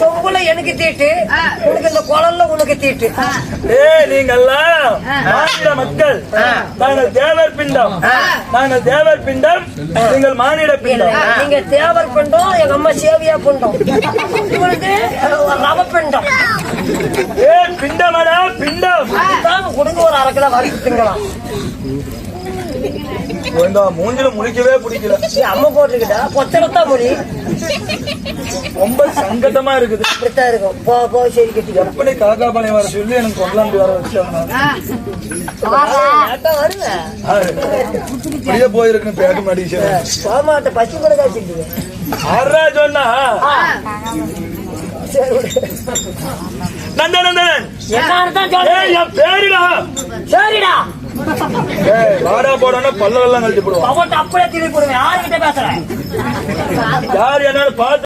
சொம்புல எனக்கு தீட்டு உனக்கு இந்த குழல்ல உனக்கு தீட்டு. ஏய் நீங்கெல்லாம் மாநில மக்கள். நாங்கள் தேவர் பிண்டம். நாங்கள் தேவர் பிண்டம் நீங்கள் மானிட பிண்டம். நீங்க தேவர் பிண்டம் எங்க அம்மா சேவியா பிண்டம். இவனுக்கு ரவ பிண்டம். ஏ பிண்டமடா பிண்டம். கொடுங்க ஒரு அரை கிலோ வறுத்து திங்கலாம். இந்த மூஞ்சில முழிக்கவே பிடிக்கல. அம்மா போட்டுக்கிட்டா? கொச்சரத்தான் முடி ரொம்ப சங்கடமா இருக்குது. இப்படித்தான் இருக்கும். போ போ சரி கட்டிக்கோ. எப்படி காக்கா பாளையம் வர சொல்லி எனக்கு கொண்டாந்து வர வச்சாங்க. ஏட்டா வருவேன் இப்படியே போயிருக்குன்னு பேட்டு மாட்டேன் போமாட்ட பசி கூட காய்ச்சிட்டு ஆறா சொன்னா. நந்தனந்தனன் சரிடா ஏய் வாடா போடான்னா பல்லெல்லாம் கழட்டி போடுவான். அப்படியே திருப்பி போடுவேன். யாருக்கிட்ட பேசுறேன் யார் என்னன்னு பார்த்து